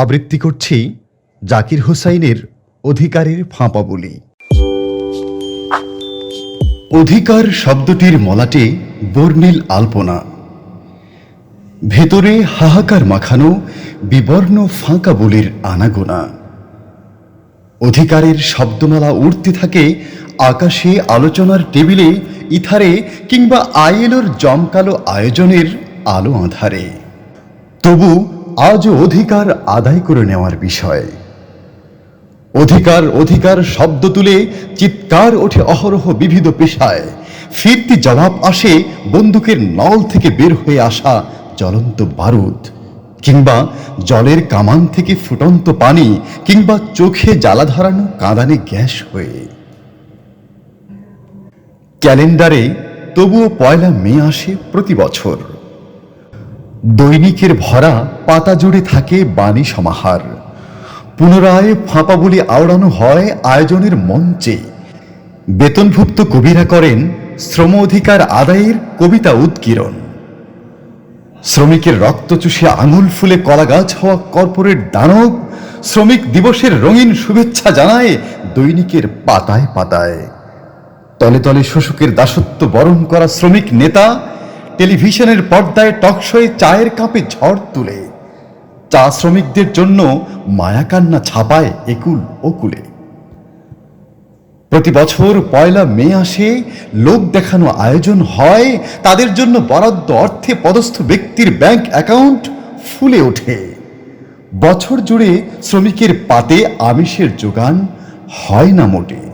আবৃত্তি করছি জাকির হুসাইনের অধিকারের ফাঁপা বলি অধিকার শব্দটির মলাটে বর্ণিল আলপনা। ভেতরে হাহাকার মাখানো বিবর্ণ ফাঁকা বলির আনাগোনা। অধিকারের শব্দমালা উঠতে থাকে আকাশে আলোচনার টেবিলে, ইথারে কিংবা আইএলোর জমকালো আয়োজনের আলো আধারে। তবু আজও অধিকার আদায় করে নেওয়ার বিষয়। অধিকার অধিকার শব্দ তুলে চিৎকার ওঠে অহরহ বিবিধ পেশায়। ফিরতি জবাব আসে বন্দুকের নল থেকে বের হয়ে আসা জ্বলন্ত বারুদ। কিংবা জলের কামান থেকে ফুটন্ত পানি, কিংবা চোখে জ্বালা ধরানো কাঁদানে গ্যাস হয়ে। ক্যালেন্ডারে তবুও পয়লা মে আসে প্রতি বছর। দৈনিকের ভরা পাতা জুড়ে থাকে বাণী সমাহার। পুনরায় ফাঁপা বলি আওড়ানো হয় আয়োজনের মঞ্চে। বেতনভুক্ত কবিরা করেন শ্রম অধিকার আদায়ের কবিতা উৎকীরণ। শ্রমিকের রক্ত চুষে আঙুল ফুলে কলা গাছ হওয়া কর্পোরেট দানব শ্রমিক দিবসের রঙিন শুভেচ্ছা জানায় দৈনিকের পাতায় পাতায়। তলে তলে শোষকের দাসত্ব বরণ করা শ্রমিক নেতা টেলিভিশনের পর্দায় টকশোয়ে চায়ের কাপে ঝড় তুলে। চা শ্রমিকদের জন্য মায়াকান্না ছাপায় একুল ওকুলে। প্রতি বছর পয়লা মে আসে, লোক দেখানো আয়োজন হয়, তাদের জন্য বরাদ্দ অর্থে পদস্থ ব্যক্তির ব্যাংক অ্যাকাউন্ট ফুলে ওঠে। বছর জুড়ে শ্রমিকের পাতে আমিষের যোগান হয় না মোটে।